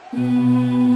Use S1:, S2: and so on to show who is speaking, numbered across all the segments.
S1: Hmm.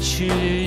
S1: 去。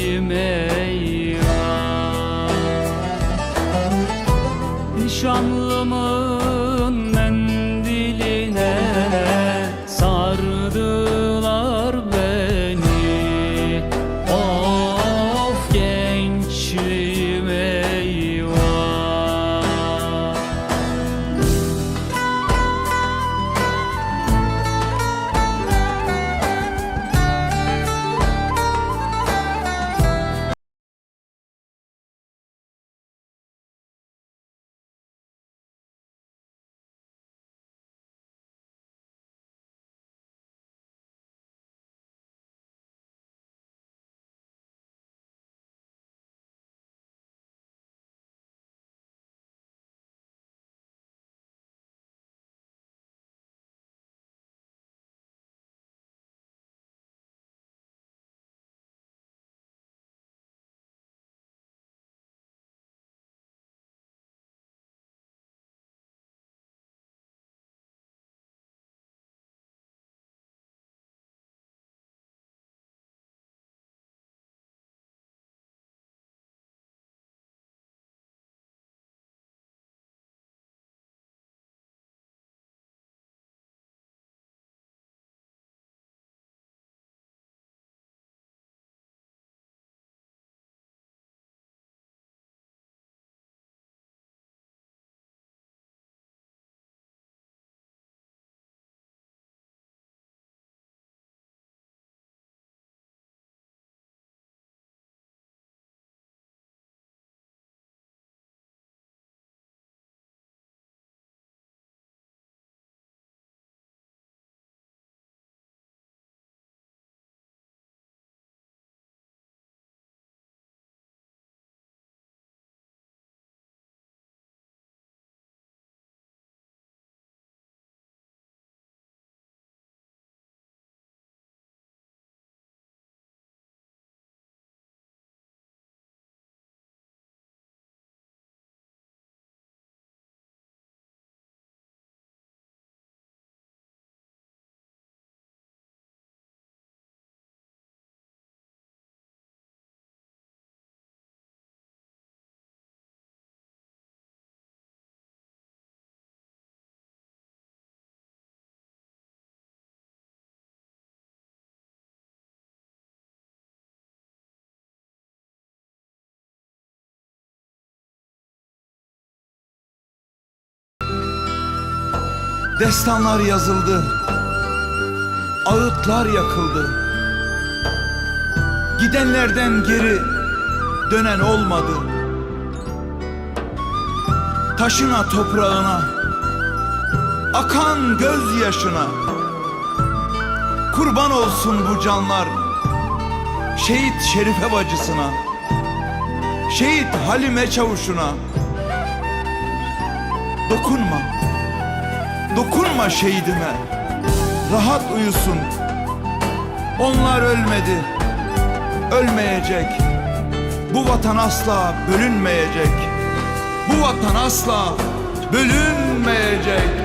S2: Destanlar yazıldı, ağıtlar yakıldı. Gidenlerden geri dönen olmadı. Taşına toprağına, akan gözyaşına. Kurban olsun bu canlar, şehit Şerife bacısına, şehit Halime çavuşuna. Dokunma. Dokunma şehidime. Rahat uyusun. Onlar ölmedi. Ölmeyecek. Bu vatan asla bölünmeyecek. Bu vatan asla bölünmeyecek